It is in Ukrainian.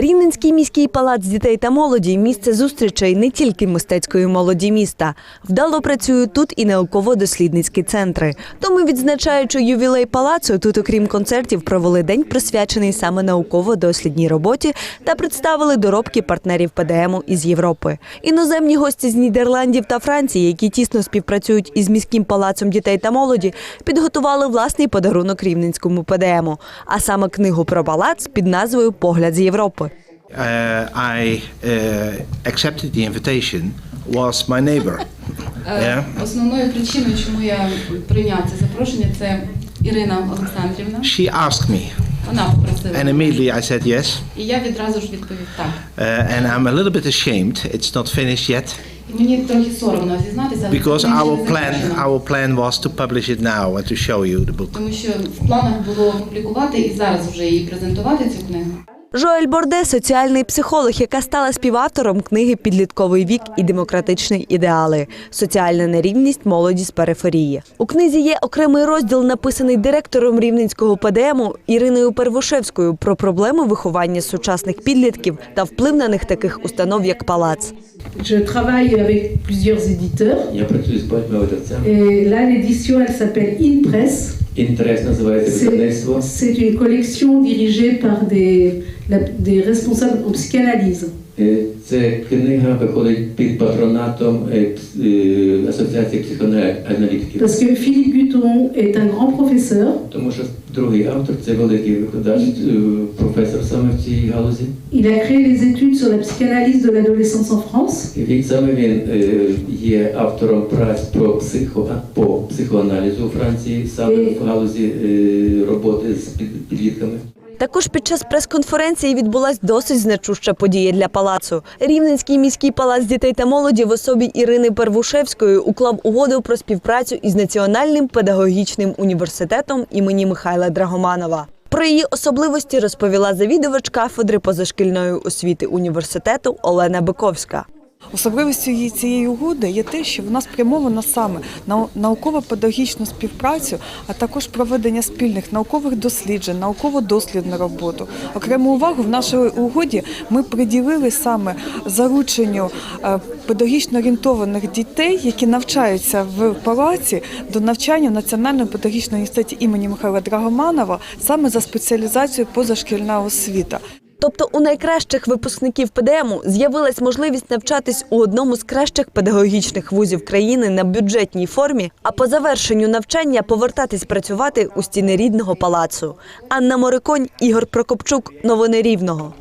Рівненський міський палац дітей та молоді місце зустрічей не тільки мистецької молоді міста. Вдало працюють тут і науково-дослідницькі центри. Тому, відзначаючи ювілей палацу, тут, окрім концертів, провели день присвячений саме науково-дослідній роботі та представили доробки партнерів ПДМу із Європи. Іноземні гості з Нідерландів та Франції, які тісно співпрацюють із міським палацом дітей та молоді, підготували власний подарунок рівненському ПДМу, а саме книгу про палац під назвою Погляд з Європи. uh, I uh, accepted the invitation was my neighbor. yeah. Основною причиною, чому я прийняв це запрошення, це Ірина Олександрівна. She asked me, Вона попросила. and immediately I said yes. І я відразу ж відповів так. Uh, and I'm a little bit ashamed. It's not finished yet І мені трохи соромно зізнатися, але because це ще our не plan закінчено. our plan was to publish it now and to show you the book. Тому що в планах було опублікувати і зараз вже її презентувати цю книгу. Жоель Борде соціальний психолог, яка стала співавтором книги Підлітковий вік і демократичні ідеали. Соціальна нерівність молоді з периферії. У книзі є окремий розділ, написаний директором рівненського ПДМу Іриною Первушевською про проблеми виховання сучасних підлітків та вплив на них таких установ, як палац. Je travaille avec plusieurs éditeurs. Я працюю з багатьма видавцями. Et l'édition, elle s'appelle InPress. Інтерес називається видавництво. c'est une collection dirigée par des, la- des responsables en psychanalyse. Е, Це книга виходить під патронатом е, пс- е, Асоціації психоаналітиків. Parce que Philippe Guton est un grand professeur. Тому що другий автор це великий викладач, е, професор саме в цій галузі. Il a créé les études sur la psychanalyse de l'adolescence en France. І він саме він е, є автором праць про психо по психоаналізу у Франції, саме в галузі е, роботи з під- підлітками. Також під час прес-конференції відбулась досить значуща подія для палацу. Рівненський міський палац дітей та молоді в особі Ірини Первушевської уклав угоду про співпрацю із Національним педагогічним університетом імені Михайла Драгоманова. Про її особливості розповіла завідувач кафедри позашкільної освіти університету Олена Биковська. Особливістю її цієї угоди є те, що вона спрямована саме на науково-педагогічну співпрацю, а також проведення спільних наукових досліджень, науково-дослідну роботу. Окрему увагу в нашій угоді ми приділили саме зарученню е, педагогічно орієнтованих дітей, які навчаються в палаці до навчання в Національному педагогічному університеті імені Михайла Драгоманова саме за спеціалізацією позашкільна освіта. Тобто у найкращих випускників ПДМу з'явилась можливість навчатись у одному з кращих педагогічних вузів країни на бюджетній формі, а по завершенню навчання повертатись працювати у стіни рідного палацу. Анна Мориконь, Ігор Прокопчук. Новини Рівного.